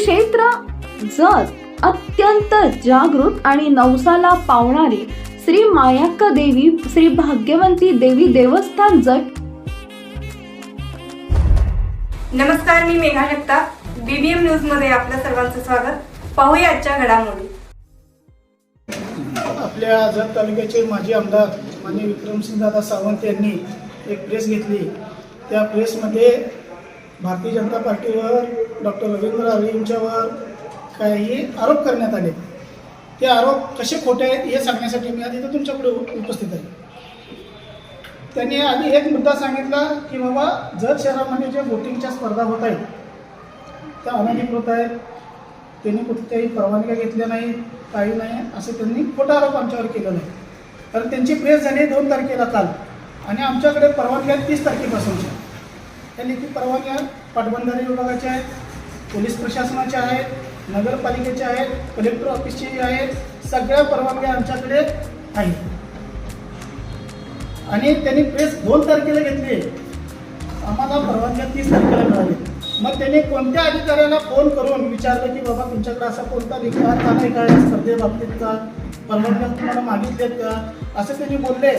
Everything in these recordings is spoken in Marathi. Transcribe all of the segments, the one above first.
क्षेत्र जत अत्यंत जागृत आणि नवसाला पावणारी श्री मायाक्का देवी श्री भाग्यवंती देवी देवस्थान जट नमस्कार मी मेघा जगताप. बीबीएम न्यूजमध्ये आपल्या सर्वांचं स्वागत. पाहूया आजच्या घडामोडी. आपल्या जत तालुक्याचे माजी आमदार माननीय विक्रमसिंहदादा सावंत यांनी एक प्रेस घेतली. त्या प्रेसमध्ये भारतीय जनता पार्टीवर डॉक्टर रवींद्र रावे यांच्यावर काही आरोप करण्यात आले. ते आरोप कसे खोटे आहेत हे सांगण्यासाठी मी आधी तर तुमच्याकडे उपस्थित आहे. त्यांनी आधी एक मुद्दा सांगितला की बाबा जत शहरामध्ये ज्या बोटिंगच्या स्पर्धा होत आहेत त्या अनधिकृत आहेत. त्यांनी कुठल्याही परवानग्या घेतल्या नाही काही नाही असं त्यांनी खोटा आरोप आमच्यावर केला नाही कारण त्यांची प्रेस झाली दोन तारखेला काल. आणि आमच्याकडे परवानग्या तीस तारखेपासूनच्या. त्यांनी लेखी परवानग्या पाटबंधारे विभागाच्या आहेत. पोलीस प्रशासनाच्या आहेत. नगरपालिकेच्या आहेत. कलेक्टर ऑफिसची आहेत. सगळ्या परवानग्या आमच्याकडे आहेत. आणि त्यांनी प्रेस दोन तारखेला घेतली. आम्हाला परवानग्या तीस तारखेला मिळाली. मग त्यांनी कोणत्या अधिकाऱ्याला फोन करून विचारलं की बाबा तुमच्याकडे असा कोणता लेखा नाही? काय स्पर्धेबाबतीत का? परवानग्या तुम्हाला मागितलेत का? असं त्यांनी बोलले.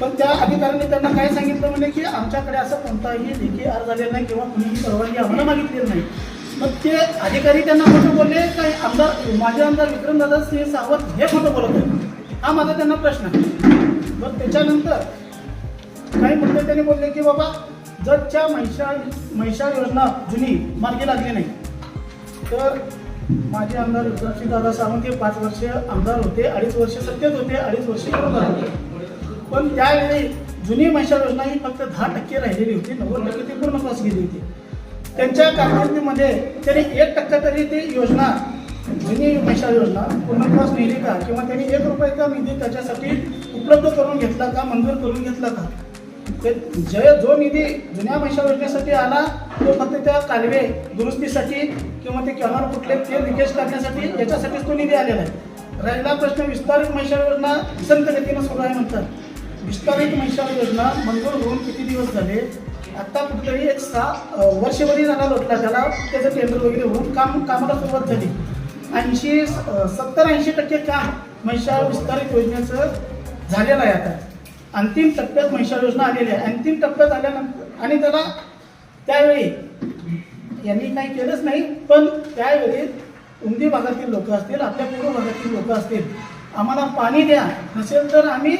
पण त्या अधिकाऱ्यांनी त्यांना काय सांगितलं म्हणजे की आमच्याकडे असं कोणताही लेखी अर्ज झालेला नाही किंवा कुणीही परवानगी आम्हाला मागितलेली नाही. मग ते अधिकारी त्यांना खोटं बोलले काय आमदार माझे आमदार विक्रमदादा सिंह सावंत हे खोटं बोलत होते हा माझा त्यांना प्रश्न आहे. मग त्याच्यानंतर काही मुद्दे त्यांनी बोलले की बाबा जतच्या महिषा महिषा योजना जुनी मार्गी लागली नाही. तर माझे आमदार विक्रमसिंह दादा सावंत हे पाच वर्ष आमदार होते अडीच वर्ष सत्तेत होते अडीच वर्ष विरोधात होते. पण त्यावेळी जुनी महिला योजना ही फक्त दहा टक्के राहिलेली होती नव्वद टक्के ती पूर्ण पास गेली होती. त्यांच्या कारकिर्दीमध्ये त्यांनी एक टक्का तरी ती योजना जुनी महिला योजना पूर्ण नेली का? किंवा त्यांनी एक रुपयाचा निधी त्याच्यासाठी उपलब्ध करून घेतला का मंजूर करून घेतला का? ते जे जो निधी जुन्या पैशा योजनेसाठी आला तो फक्त त्या कालवे दुरुस्तीसाठी किंवा ते कॅनॉल कुठले ते लिकेज करण्यासाठी याच्यासाठीच तो निधी आलेला आहे. राहिला प्रश्न विस्तारित महिषा योजना संत गतीनं सुरू आहे म्हणतात. विस्तारित महिषा योजना मंजूर होऊन किती दिवस झाले? आत्ता कुठेतरी एक सहा वर्षभरी झाला लोटला त्याला त्याचं टेंडर वगैरे होऊन काम कामाला सुरुवात झाली. ऐंशी सत्तर ऐंशी टक्के काम महिषा विस्तारित योजनेचं झालेलं आहे आता. अंतिम टप्प्यात महिषा योजना आलेली आहे. अंतिम टप्प्यात आल्यानंतर आणि त्याला त्यावेळी यांनी काही केलंच नाही पण त्यावेळी उमदी भागातील लोक असतील आपल्या पूर्व भागातील लोक असतील आम्हाला पाणी द्या. नसेल तर आम्ही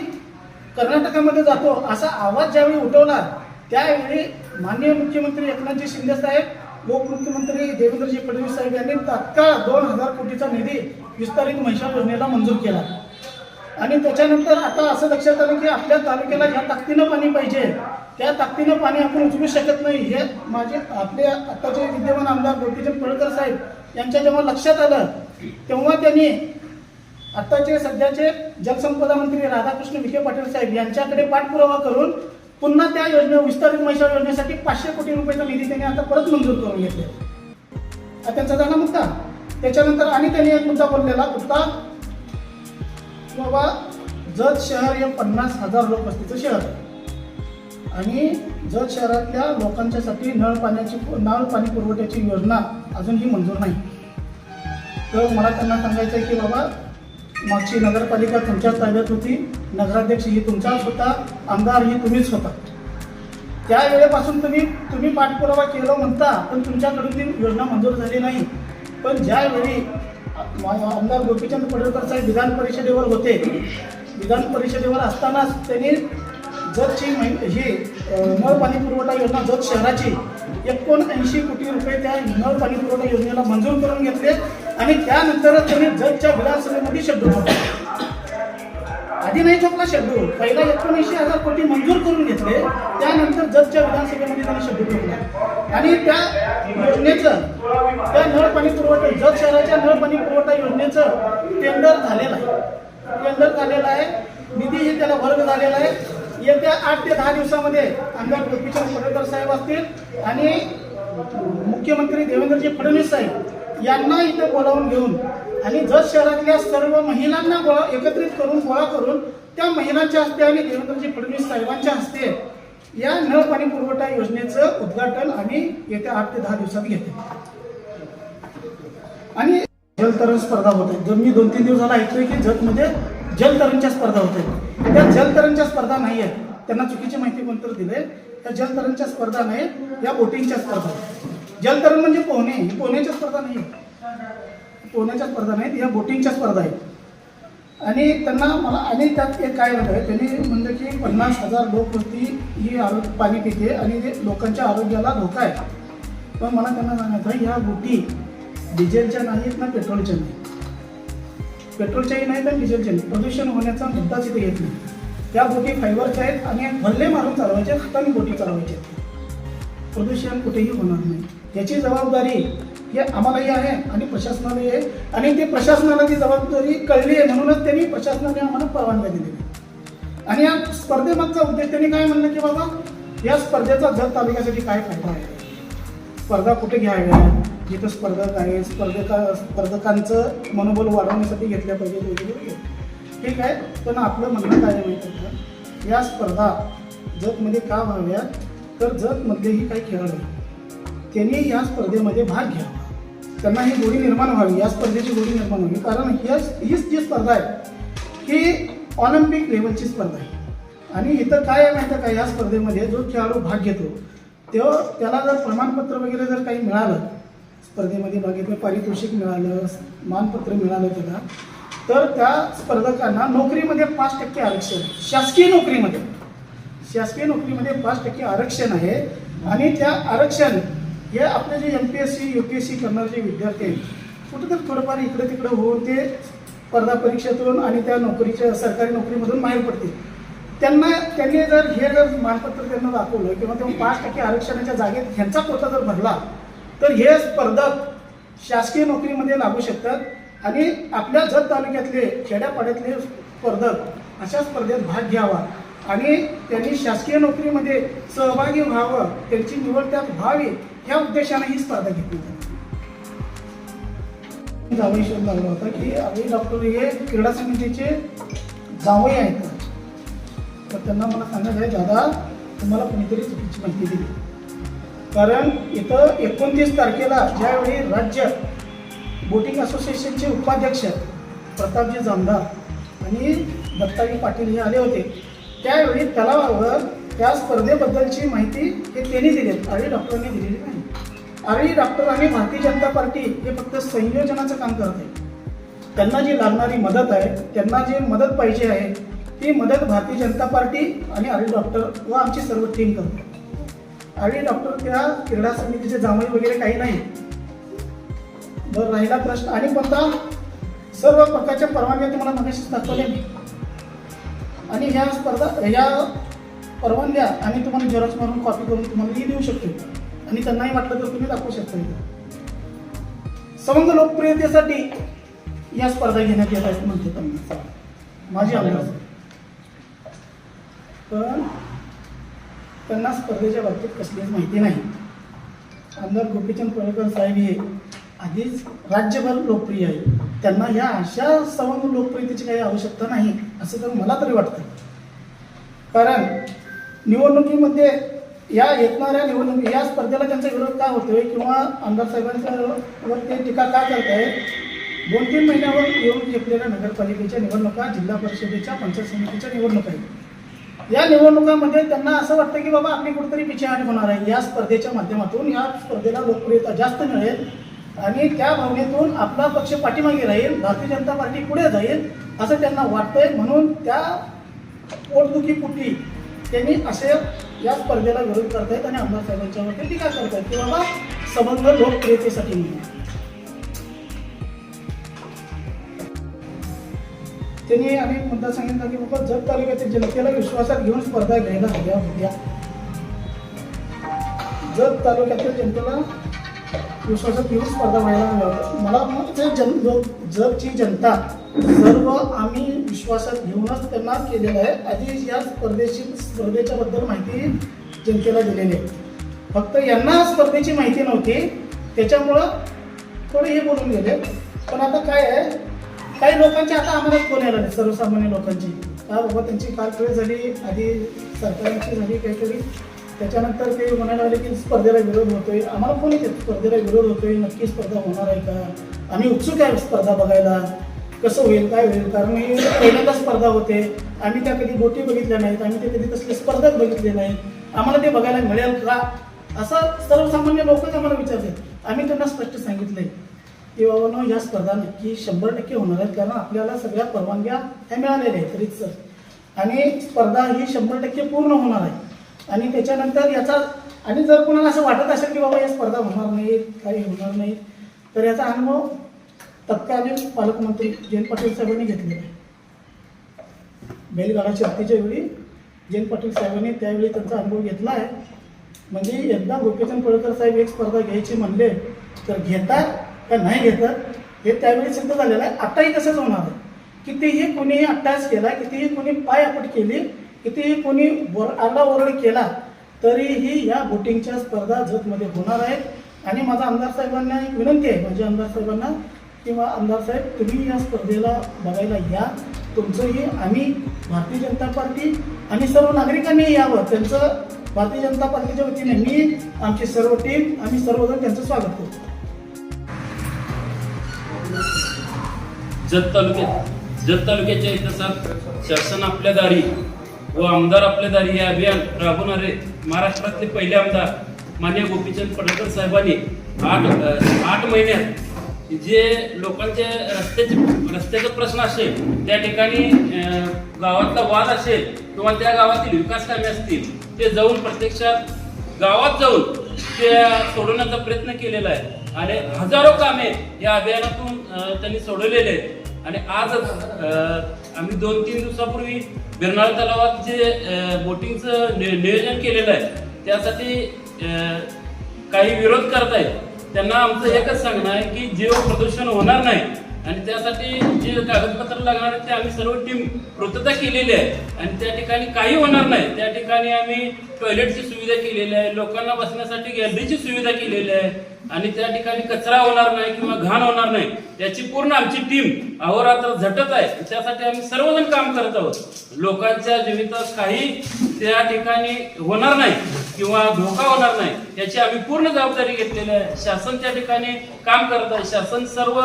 कर्नाटकामध्ये जातो असा आवाज ज्यावेळी उठवला त्यावेळी माननीय मुख्यमंत्री एकनाथजी शिंदे साहेब उपमुख्यमंत्री देवेंद्रजी फडणवीस साहेब यांनी तात्काळ दोन हजार कोटीचा निधी विस्तारित महिषा योजनेला मंजूर केला. आणि त्याच्यानंतर आता असं लक्षात आलं की आपल्या तालुक्याला ज्या ताकदीनं पाणी पाहिजे त्या ताकदीनं पाणी आपण उचलू शकत नाही. हे माझे आपले आत्ताचे विद्यमान आमदार गोपीचंद पळकर साहेब यांच्या जेव्हा लक्षात आलं तेव्हा त्यांनी आत्ताचे सध्याचे जलसंपदा मंत्री राधाकृष्ण विखे पाटील साहेब यांच्याकडे पाठपुरावा करून पुन्हा त्या योजने विस्तारित महिला योजनेसाठी पाचशे कोटी रुपयाचा निधी त्यांनी आता परत मंजूर करून घेतले त्यांचा झाला मुद्दा. त्याच्यानंतर आणि त्यांनी एक मुद्दा बोललेला मुद्दा बाबा जत शहर हे पन्नास हजार लोक लोकवस्तीचं शहर. आहे आणि जत शहरातल्या लोकांच्यासाठी नळ पाण्याची नळ पाणी पुरवठ्याची योजना अजूनही मंजूर नाही. तर मला त्यांना सांगायचं आहे की बाबा मागची नगरपालिका तुमच्याच ताब्यात होती नगराध्यक्ष ही तुमचाच होता आमदार ही तुम्हीच होता. त्या वेळेपासून तुम्ही तुम्ही पाठपुरावा केला म्हणता पण तुमच्याकडून ती योजना मंजूर झाली नाही. पण ज्यावेळी आमदार गोपीचंद पडळकर साहेब विधान परिषदेवर होते. विधान परिषदेवर असतानाच त्यांनी जतची मै- ही नळ पाणी पुरवठा योजना जत शहराची एकोणऐंशी कोटी रुपये त्या नळ पाणी पुरवठा योजनेला मंजूर करून घेतले आणि त्यानंतरच त्यांनी जतच्या विधानसभेमध्ये शब्द ठोकला आधी नाही ठोकला शेड्यूल पहिला एकोणऐंशी हजार कोटी मंजूर करून घेतले. त्यानंतर जतच्या विधानसभेमध्ये त्यांनी शेड्यूल ठोकला आणि त्या योजनेचं त्या नळ पाणी पुरवठा जत शहराच्या नळ पाणी पुरवठा योजनेचं टेंडर झालेलं आहे. टेंडर झालेलं आहे. निधीही त्याला वर्ग झालेला आहे. येत्या आठ ते दहा दिवसामध्ये आमदार गोपीचंद पडळकर साहेब असतील आणि मुख्यमंत्री देवेंद्रजी फडणवीस साहेब यांना इथे बोलावून घेऊन आणि जत शहरातल्या सर्व महिलांना गोळा एकत्रित करून गोळा करून त्या महिलांच्या हस्ते आणि देवेंद्रजी फडणवीस साहेबांच्या हस्ते या नळ पाणी पुरवठा योजनेचं उद्घाटन आम्ही येत्या आठ ते दहा दिवसात घेतो. आणि जलतरण स्पर्धा होते. जर मी दोन तीन दिवस झाला ऐकतोय की जतमध्ये जलतरणच्या स्पर्धा होते. त्या जलतरणच्या स्पर्धा नाही आहेत त्यांना चुकीची माहिती कोणतर दिले त्या जलतरणच्या स्पर्धा नाही या बोटिंगच्या स्पर्धा आहेत. जलतरण म्हणजे पोहणे. ही पोहण्याच्या स्पर्धा नाही आहेत पोहण्याच्या स्पर्धा नाहीत या बोटिंगच्या स्पर्धा आहेत. आणि त्यांना मला आणि त्यात एक काय झालं आहे त्यांनी म्हणलं की पन्नास हजार लोकवस्ती ही आरोग्य पाणी पिते आणि ते लोकांच्या आरोग्याला धोका आहे. पण मला त्यांना सांगायचं ह्या बोटी डिझेलच्या नाहीत ना पेट्रोलच्या नाही पेट्रोलच्याही नाही तर डिझेलच्या नाही प्रदूषण होण्याचा मुद्दाच इथे येत नाही. त्या बोटी फायबरच्या आहेत आणि भल्ले मारून चालवायचे हाताने बोटी चालवायच्या आहेत. प्रदूषण कुठेही होणार नाही. याची जबाबदारी ही आम्हालाही आहे आणि प्रशासनालाही आहे. आणि ते प्रशासनाला ती जबाबदारी कळली आहे म्हणूनच त्यांनी प्रशासनाने आम्हाला परवानगी दिली. आणि या स्पर्धेमागचा उद्देश त्यांनी काय म्हणलं की बाबा या स्पर्धेचा जत तालुक्यासाठी काय फायदा आहे? स्पर्धा कुठे घ्याव्या? जिथं स्पर्धक आहे स्पर्धका स्पर्धकांचं मनोबल वाढवण्यासाठी घेतल्या पाहिजेत वगैरे ठीक आहे पण आपलं म्हणणं काय माहिती का? या स्पर्धा जगमध्ये का व्हाव्या? तर जतमधलेही काही खेळाडू नाही त्यांनी या स्पर्धेमध्ये भाग घ्यावा. त्यांना ही गोडी निर्माण व्हावी. या स्पर्धेची गोडी निर्माण व्हावी. कारण हीच हीच जी स्पर्धा आहे ही ऑलिम्पिक लेवलची स्पर्धा आहे. आणि इथं काय आहे माहिती का? या स्पर्धेमध्ये जो खेळाडू भाग घेतो तो त्याला जर प्रमाणपत्र वगैरे जर काही मिळालं स्पर्धेमध्ये भाग घेतलं पारितोषिक मिळालं मानपत्र मिळालं त्याला तर त्या स्पर्धकांना नोकरीमध्ये पाच टक्के आरक्षण शासकीय नोकरीमध्ये. शासकीय नोकरीमध्ये पाच टक्के आरक्षण आहे. आणि त्या आरक्षण हे आपले जे M P S C U P S C करणारे जे विद्यार्थी आहेत कुठेतरी थोडंफार इकडे तिकडे होऊन ते स्पर्धा परीक्षेतून आणि त्या नोकरीच्या सरकारी नोकरीमधून बाहेर पडतील. त्यांना त्यांनी जर हे जर मानपत्र त्यांना दाखवलं किंवा तेव्हा पाच टक्के आरक्षणाच्या जागेत ह्यांचा कोटा जर भरला तर हे स्पर्धक शासकीय नोकरीमध्ये लागू शकतात आणि आपल्या जत तालुक्यातले खेड्यापाड्यातले स्पर्धक अशा स्पर्धेत भाग घ्यावा आणि त्यांनी शासकीय नोकरीमध्ये सहभागी व्हावं त्यांची निवड त्यात व्हावी या उद्देशाने ही स्पर्धा घेतली जाते जावई शोध लागला होता की आम्ही डॉक्टर हे क्रीडा समितीचे जावई आहेत तर त्यांना मला सांगायचं आहे दादा तुम्हाला कोणीतरी चुकीची माहिती दिली. कारण इथं एकोणतीस तारखेला ज्यावेळी राज्य बोटिंग असोसिएशनचे उपाध्यक्ष प्रतापजी जामदार आणि दत्ताजी पाटील हे आले होते त्यावेळी तलावावर त्या स्पर्धेबद्दलची माहिती हे त्यांनी दिली. आळी डॉक्टरांनी दिलेली नाही. आळी डॉक्टर आणि भारतीय जनता पार्टी हे फक्त संयोजनाचं काम करत. आहे त्यांना जी लागणारी मदत आहे त्यांना जी मदत पाहिजे आहे ती मदत भारतीय जनता पार्टी आणि आळी डॉक्टर व आमची सर्व टीम करते. आळी डॉक्टर त्या क्रीडा समितीचे जामई वगैरे काही नाही. बरं राहिला प्रश्न. आणि कोणता? सर्व प्रकारच्या परवानग्या तुम्हाला मगाशीच दाखवले मी आणि ह्या स्पर्धा ह्या परवानग्या आणि तुम्हाला झेरॉक्स मारून कॉपी करून तुम्हाला देऊ शकतो. आणि त्यांनाही वाटलं तर तुम्ही दाखवू शकता इथं. संबंध लोकप्रियतेसाठी या स्पर्धा घेण्यात येत आहेत म्हणते त्यांना. माझी अंदाज पण त्यांना स्पर्धेच्या बाबतीत कसलीच माहिती नाही. आमदार गोपीचंद पडळकर साहेब हे आधीच राज्यभर लोकप्रिय आहे त्यांना ह्या अशा सवंग लोकप्रियतेची काही आवश्यकता नाही असं तर मला तरी वाटतं कारण निवडणुकीमध्ये या येणाऱ्या निवडणुकी या स्पर्धेला त्यांचा विरोध का होतोय किंवा आमदार साहेबांच्यावर ते टीका का करत आहे दोन तीन महिन्यावर येऊन घेतलेल्या नगरपालिकेच्या निवडणुका जिल्हा परिषदेच्या पंचायत समितीच्या निवडणुका आहेत. या निवडणुकामध्ये त्यांना असं वाटतं की बाबा आपली कुठेतरी पिछेहाट होणार आहे. या स्पर्धेच्या माध्यमातून या स्पर्धेला लोकप्रियता जास्त मिळेल आणि त्या भावनेतून आपला पक्ष पाठीमागे राहील भारतीय जनता पार्टी पुढे जाईल असं त्यांना वाटतंय. म्हणून त्या पोटदुखीपुटी त्यांनी असे या स्पर्धेला विरोध करतायत आणि आमदार साहेबांच्यावरती टीका करतायत की बाबा संबंध लोकप्रियतेसाठी म्हणून त्यांनी आम्ही मुद्दा सांगितला की बाबा जत तालुक्यातील जनतेला विश्वासात घेऊन स्पर्धा घ्यायला हव्या होत्या. जत तालुक्यातील जनतेला विश्वासात घेऊन स्पर्धा व्हायला हव्या मला मग ते जन जगची जनता सर्व आम्ही विश्वासात घेऊनच त्यांना केलेलं आहे. आधी या स्पर्धेची स्पर्धेच्या बद्दल माहिती जनतेला दिलेली आहे. फक्त यांना स्पर्धेची माहिती नव्हती. त्याच्यामुळं थोडे हे बोलून गेले. पण आता काय आहे? काही लोकांची आता आम्हाला फोन यायला नाही सर्वसामान्य लोकांची. का बाबा त्यांची कार झाली? आधी सरकारांची झाली काहीतरी? त्याच्यानंतर ते म्हणायला लागले की स्पर्धेला विरोध होतोय. आम्हाला फोन येते स्पर्धेला विरोध होतोय? नक्की स्पर्धा होणार आहे का? आम्ही उत्सुक आहे स्पर्धा बघायला. कसं होईल काय होईल? कारण मी पहिल्यांदा स्पर्धा होते. आम्ही त्या कधी गोटी बघितल्या नाहीत. आम्ही ते कधी तसले स्पर्धक बघितले नाही आम्हाला ते बघायला मिळेल का? असं सर्वसामान्य लोकच आम्हाला विचारतात. आम्ही त्यांना स्पष्ट सांगितलंय की बाबा ना या स्पर्धा नक्की शंभर टक्के होणार आहेत. कारण आपल्याला सगळ्या परवानग्या ह्या मिळालेल्या आहेत रीतसर. आणि स्पर्धा ही शंभर टक्के पूर्ण होणार आहे. आणि त्याच्यानंतर याचा आणि जर कोणाला असं वाटत असेल की बाबा या स्पर्धा होणार नाहीत काही होणार नाहीत तर याचा अनुभव तत्कालीन पालकमंत्री जयंत पाटील साहेबांनी घेतलेला आहे. बैलगाडा शर्तीच्या वेळी जयंत पाटील साहेबांनी त्यावेळी त्यांचा अनुभव घेतला आहे. म्हणजे एकदा गोपीचंद पडळकर साहेब एक स्पर्धा घ्यायची म्हणले तर घेतात का नाही घेतात हे त्यावेळी सिद्ध झालेलं आहे. आत्ताही तसंच होणार आहे. कितीही कोणी अट्टास केला कितीही कोणी पाय आपट केली कितीही कोणी वर आरडाओरड केला तरीही या बोटिंगच्या स्पर्धा जतमध्ये होणार आहेत. आणि माझा आमदार साहेबांना एक विनंती आहे म्हणजे आमदार साहेबांना किंवा आमदार साहेब तुम्ही या स्पर्धेला बघायला या. तुमचंही आम्ही भारतीय जनता पार्टी आणि सर्व नागरिकांनी यावं. त्यांचं भारतीय जनता पार्टीच्या वतीने मी आमची सर्व टीम आम्ही सर्वजण त्यांचं स्वागत करतो. जत तालुक्यात जत तालुक्याच्या इतिहासात शासन आपल्या दारी व आमदार आपल्या दारी हे अभियान राबवणारे महाराष्ट्रातले पहिले आमदार मान्य गोपीचंद पडळकर साहेबांनी आठ आठ महिन्यात जे लोकांचे रस्त्याचे रस्त्याचे प्रश्न असेल त्या ठिकाणी गावातला वाद असेल किंवा त्या गावातील विकास कामे असतील ते जाऊन प्रत्यक्षात गावात जाऊन ते सोडवण्याचा प्रयत्न केलेला आहे. आणि हजारो कामे या अभियानातून त्यांनी सोडवलेले आहेत. आणि आज आम्ही दोन तीन दिवसापूर्वी बिरनाळ तलावात जे बोटिंगचं नि- नियोजन केलेलं आहे त्यासाठी काही विरोध करतायत. त्यांना आमचं एकच सांगणं आहे की जीव प्रदूषण होणार नाही. आणि त्यासाठी जे कागदपत्र लागणार आहेत ते आम्ही सर्व टीम पूर्तता केलेली आहे आणि त्या ठिकाणी काही होणार नाही. त्या ठिकाणी आम्ही टॉयलेटची सुविधा केलेली आहे. लोकांना बसण्यासाठी गॅलरीची सुविधा केलेली आहे. आणि त्या ठिकाणी कचरा होणार नाही किंवा घाण होणार नाही. याची पूर्ण आमची टीम अहोरात्र झटत आहे. त्यासाठी आम्ही सर्वजण काम करत आहोत. लोकांच्या जीवितात काही त्या ठिकाणी होणार नाही किंवा धोका होणार नाही याची आम्ही पूर्ण जबाबदारी घेतलेली आहे. शासन त्या ठिकाणी काम करत आहे. शासन सर्व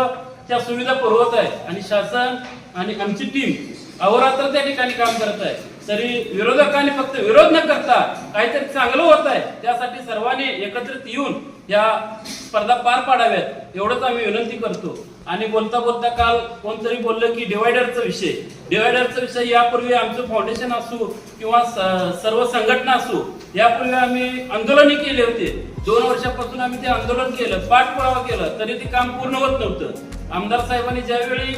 त्या सुविधा पुरवत आहे आणि शासन आणि आमची टीम अहोरात्र त्या ठिकाणी काम करत आहे. तरी विरोधकांनी फक्त विरोध न करता काहीतरी चांगलं होत आहे त्यासाठी सर्वांनी एकत्रित येऊन या स्पर्धा पार पाडाव्यात एवढंच आम्ही विनंती करतो. आणि बोलता बोलता काल कोणतरी बोललं की डिवायडरचा विषय. डिवायडरचा विषय यापूर्वी आमचं फाउंडेशन असू किंवा सर्व संघटना असू यापूर्वी आम्ही आंदोलने केले होते. दोन वर्षापासून आम्ही ते आंदोलन केलं पाठपुरावा केला तरी ते काम पूर्ण होत नव्हतं. आमदार साहेबांनी ज्यावेळी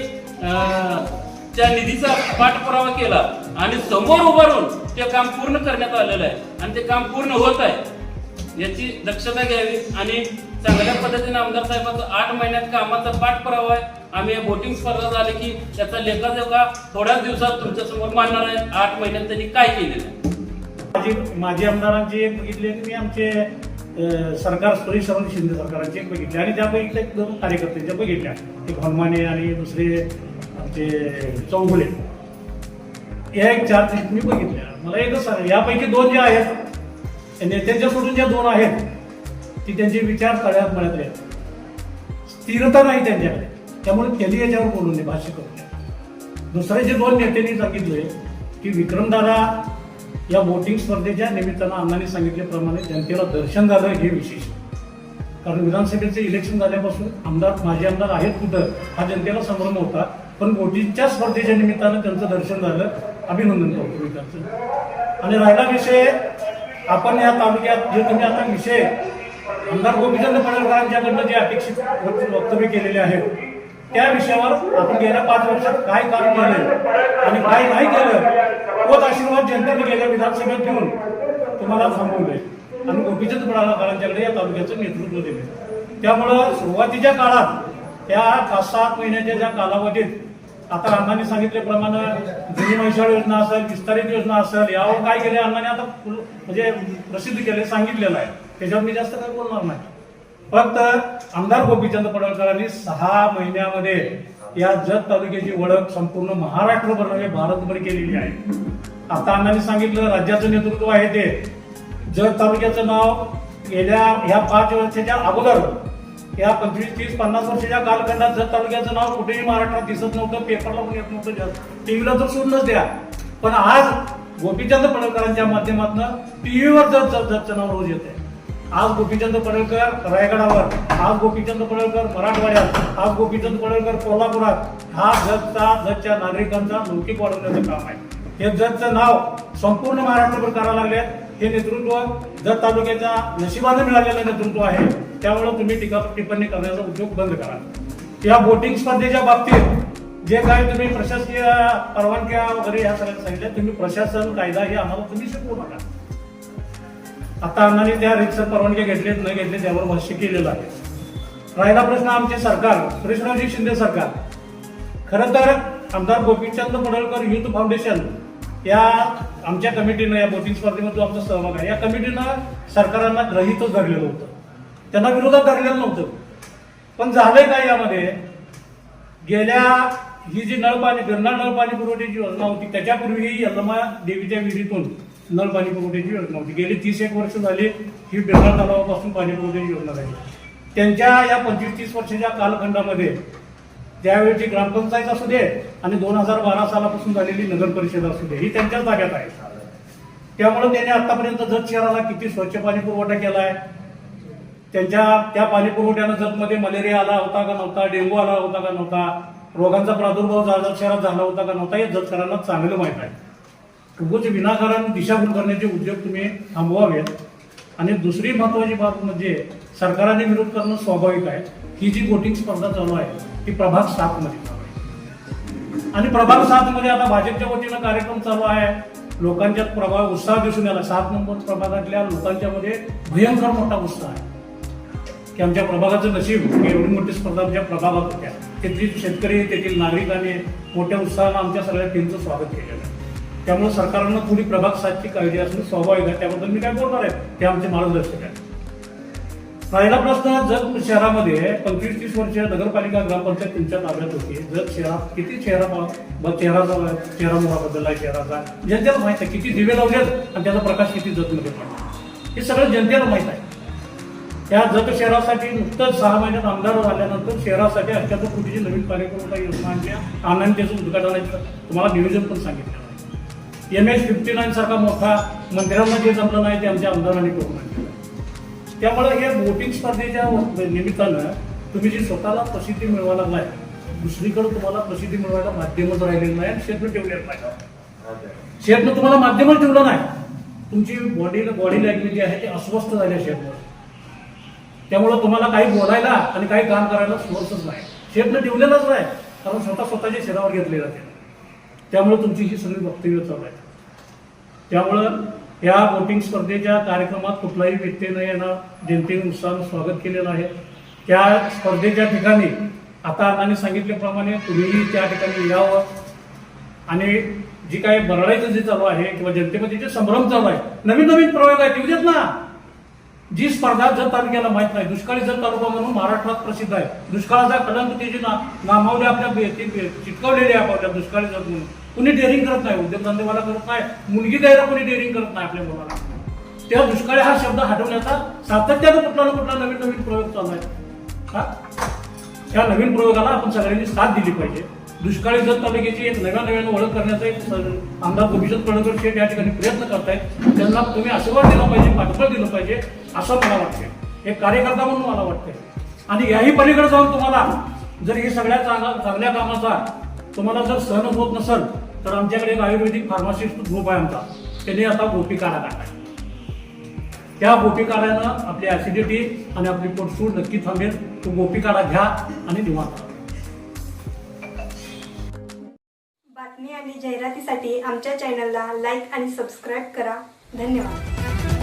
त्या निधीचा पाठपुरावा केला आणि समोर उभारून ते काम पूर्ण करण्यात आलेलं आहे आणि ते काम पूर्ण होत आहे याची दक्षता घ्यावी आणि चांगल्या पद्धतीने आमदार साहेबांचा आठ महिन्यात कामाचा पाठपुरावा आहे. आम्ही बोटिंग स्पर्धा झाली की त्याचा लेखाजोखा थोड्याच दिवसात तुमच्यासमोर मांडणार आहे. आठ महिन्यात त्यांनी काय केलेलं आहे? माझी माजी आमदारांची बघितले की मी आमचे सरकार सुरेश शरण शिंदे सरकारांचे एक बघितले आणि त्यापैकी एक दोन कार्यकर्त्यांच्या बघितल्या एक हनुमाने आणि दुसरे आमचे चौगुले. या एक चार ते मी बघितल्या. मला एकच सांग यापैकी दोन जे आहेत त्या ज्या दोन आहेत ती त्यांचे विचार तळ्यात मळ्यातले आहेत. स्थिरता नाही त्यांच्याकडे. त्यामुळे त्यांनी याच्यावर बोलून नये भाष्य करू नये. दुसरे जे दोन नेत्यांनी सांगितले की विक्रमदादा या वोटिंग स्पर्धेच्या निमित्तानं अण्णांनी सांगितल्याप्रमाणे जनतेला दर्शन झालं हे विशेष. कारण विधानसभेचे इलेक्शन झाल्यापासून आमदार माजी आमदार आहेत कुठं हा जनतेला संभ्रम होता पण वोटिंगच्या स्पर्धेच्या निमित्तानं त्यांचं दर्शन झालं. अभिनंदन करतो मी त्यांचं. आणि राहिला विषय आपण या तालुक्यात जे तुम्ही आता विषय आमदार गोपीचंद पडळकरांच्याकडनं जे अपेक्षित वक्तव्य केलेले आहेत त्या विषयावर आपण गेल्या पाच वर्षात काय काम केलं आणि काय नाही केलं तोच आशीर्वाद जनतेने गेल्या विधानसभेत घेऊन तुम्हाला थांबवले आणि गोपीचंद पडळकरांच्याकडे या तालुक्याचं नेतृत्व दिले त्यामुळं सुरुवातीच्या काळात त्या पाच सात महिन्याच्या ज्या कालावधीत आता अण्णांनी सांगितल्याप्रमाणे जुनी म्हैसाळ योजना असेल विस्तारित योजना असेल यावर काय केले अण्णांनी? आता म्हणजे प्रसिद्ध केले सांगितलेलं आहे. त्याच्यावर मी जास्त काय बोलणार नाही. फक्त आमदार गोपीचंद पडळकरांनी सहा महिन्यामध्ये या जत तालुक्याची ओळख संपूर्ण महाराष्ट्रभर नव्हे भारतभर केलेली आहे. आता अण्णांनी सांगितलं राज्याचं नेतृत्व आहे ते. जत तालुक्याचं नाव गेल्या ह्या पाच वर्षाच्या अगोदर या पंचवीस तीस पन्नास वर्षाच्या कालखंडात जत तालुक्याचं नाव कुठेही महाराष्ट्रात दिसत नव्हतं पेपरला पण येत नव्हतं टीव्हीला तर सोडूनच द्या. पण आज गोपीचंद पडळकरांच्या माध्यमातून टीव्हीवर जत जत जतचं नाव रोज येते आज गोपीचंद पडळकर रायगडावर आज गोपीचंद पडळकर मराठवाड्यात आज गोपीचंद पडळकर कोल्हापुरात हा जगचा जगच्या नागरिकांचा लौकिक वाढवण्याचं काम आहे. हे जतचं नाव संपूर्ण महाराष्ट्रभर करायला लागले हे नेतृत्व जत तालुक्याच्या नशिबाने मिळालेलं नेतृत्व आहे. त्यामुळे तुम्ही टीका टिप्पणी करण्याचा उद्योग बंद करा. या बोटिंग स्पर्धेच्या बाबतीत जे काही तुम्ही प्रशासकीय परवानग्या वगैरे ह्या सगळ्या सांगितल्या तुम्ही प्रशासन कायदा हे आम्हाला तुम्ही शिकवू नका. आता अण्णाने त्या रिक्षा परवानग्या घेतलेत न घेतले त्यावर भाष्य केलेलं आहे. राहिला प्रश्न आमचे सरकार कृष्णजी शिंदे सरकार. खरं तर आमदार गोपीचंद मुडळकर युथ फाउंडेशन या आमच्या कमिटीनं या बोटिंग स्पर्धेमध्ये जो आमचा सहभाग आहे या कमिटीनं सरकारांना ग्रहितच धरलेलं होतं. त्यांना विरोधात धरलेलं नव्हतं. पण झालंय काय यामध्ये? गेल्या ही जी नळपाणी गिरणार नळपाणी पुरवठ्याची योजना होती त्याच्यापूर्वी ही यल्लमा देवीच्या विहिरीतून नळपाणी पुरवठ्याची योजना होती. गेली तीस एक वर्ष झाली ही बिरणार तलावापासून पाणी पुरवठ्याची योजना झाली. त्यांच्या या पंचवीस तीस वर्षाच्या कालखंडामध्ये त्यावेळची ग्रामपंचायत असू दे आणि दोन हजार बारा सालापासून झालेली नगर परिषद असू दे ही त्यांच्याच जाग्यात आहे. त्यामुळे त्यांनी आतापर्यंत जत शहराला किती स्वच्छ पाणी पुरवठा केलाय त्यांच्या त्या पाणी पुरवठ्यानं जतमध्ये मलेरिया आला होता का नव्हता डेंग्यू आला होता का नव्हता रोगांचा प्रादुर्भाव जत शहरात झाला होता का नव्हता हे जत शहरांना चांगलं माहीत आहे. उगोच विनाकारण दिशाभूल करण्याचे उद्योग तुम्ही थांबवावेत. आणि दुसरी महत्वाची बाब म्हणजे सरकारने विरोध करणं स्वाभाविक आहे. ही जी वोटिंग स्पर्धा चालू आहे ती प्रभाग सातमध्ये चालू आहे. आणि प्रभाग सातमध्ये आता भाजपच्या वतीनं कार्यक्रम चालू आहे. लोकांच्यात प्रभाव उत्साह दिसून आला सात नंबर प्रभागातल्या लोकांच्या मध्ये भयंकर मोठा उत्साह आहे. की आमच्या प्रभागाचं नशीब की एवढी मोठी स्पर्धा आमच्या प्रभागात होत्या. तेथील शेतकरी तेथील नागरिकांनी मोठ्या उत्साहानं आमच्या सगळ्या टीमचं स्वागत केलेलं आहे. त्यामुळे सरकारनं थोडी प्रभाग सातची काळजी असणं स्वाभाविक आहे. त्याबद्दल मी काय बोलणार आहे? ते आमचे मार्गदर्शक आहे राहिला प्रश्न जत शहरामध्ये पंचवीस तीस वर्ष नगरपालिका ग्रामपंचायत तुमच्या ताब्यात होती. जत शहरात किती चेहरा चेहराचा चेहरा मोहरा बदलला आहे शहराचा जनतेला माहीत आहे किती दिवे लावलेत आणि त्याचा प्रकाश किती जतमध्ये पडला हे सगळं जनतेला माहीत आहे. त्या जत शहरासाठी नुकतंच सहा महिन्यात आमदार झाल्यानंतर शहरासाठी अठ्याहत्तर कोटीची नवीन कार्यक्रम योजना आणल्या आनंद उद्घाटनाचं तुम्हाला नियोजन पण सांगितलं. एम एस फिफ्टी नाईन सारखा मोठा मंदिरामध्ये जमलं नाही ते आमच्या आमदारांनी करून आणलेलं. त्यामुळे हे बोटिंग स्पर्धेच्या निमित्तानं तुम्ही जी स्वतःला प्रसिद्धी मिळवायला लागलाय दुसरीकडे तुम्हाला प्रसिद्धी मिळवायला माध्यमच राहिलेलं नाही आणि शेतनं ठेवलेलं नाही. शेतनं तुम्हाला माध्यमच ठेवलं नाही. तुमची बॉडी बॉडी लँग्वेज जी आहे ती अस्वस्थ झाली शेतवर त्यामुळे तुम्हाला काही बोलायला आणि काही काम करायला सोर्सच नाही. शेतनं ठेवलेलंच नाही कारण स्वतः स्वतःच्या शरीरावर घेतले जाते त्यामुळे तुमची ही सगळी वक्तव्य चालू आहे. त्यामुळं या बोटिंग स्पर्धेच्या कार्यक्रमात कुठलाही व्यत्यय न येणार जनतेने उत्साहानं स्वागत केलेलं आहे. त्या स्पर्धेच्या ठिकाणी आता अण्णांनी सांगितल्याप्रमाणे तुम्हीही त्या ठिकाणी यावं आणि जी काही बरडायचं जे चालू आहे किंवा जनतेमध्ये जे संभ्रम चालू आहे नवीन नवीन प्रयोग आहेत येऊ देत ना. जी स्पर्धा जर तालुक्याला माहीत नाही दुष्काळी जर तालुका म्हणून महाराष्ट्रात प्रसिद्ध आहे. दुष्काळाचा कलंक त्याची ना नामावले आपल्या चिटकवलेले आहे आपल्या दुष्काळी जर म्हणून. कुणी डेअरिंग करत नाही. उद्योगधंदेवाला करत नाही. मुलगी द्यायला कुणी डेअरिंग करत नाही आपल्या मुलाला. तेव्हा दुष्काळी हा शब्द हटवण्याचा सातत्यानं कुठला ना कुठला नवीन नवीन प्रयोग चालू आहे. का त्या नवीन प्रयोगाला आपण सगळ्यांनी साथ दिली पाहिजे. दुष्काळी जत तालुक्याची एक नव्या नव्यानं ओळख करण्याचा एक आमदार गोपीचंद पडळकर शेठ या ठिकाणी प्रयत्न करतायत. त्यांना तुम्ही आशीर्वाद दिला पाहिजे पाठबळ दिलं पाहिजे असं मला वाटतंय. एक कार्यकर्ता म्हणून मला वाटतंय. आणि याही पलीकडे जाऊन तुम्हाला जर हे सगळ्या चांगल्या चांगल्या कामाचा तुम्हाला जर सहन होत नसेल तर आमच्याकडे एक आयुर्वेदिक फार्मासिस्ट ग्रुप आहे आमचा. त्यांनी आता गोपी काढा काढलाय त्या गोपी काढ्यानं आपली ऍसिडिटी आणि आपली पोटसूड नक्की थांबेल. तो गोपी काढा घ्या आणि निवांत बातमी आणि जाहिरातीसाठी आमच्या चॅनलला लाईक आणि सबस्क्राईब करा. धन्यवाद.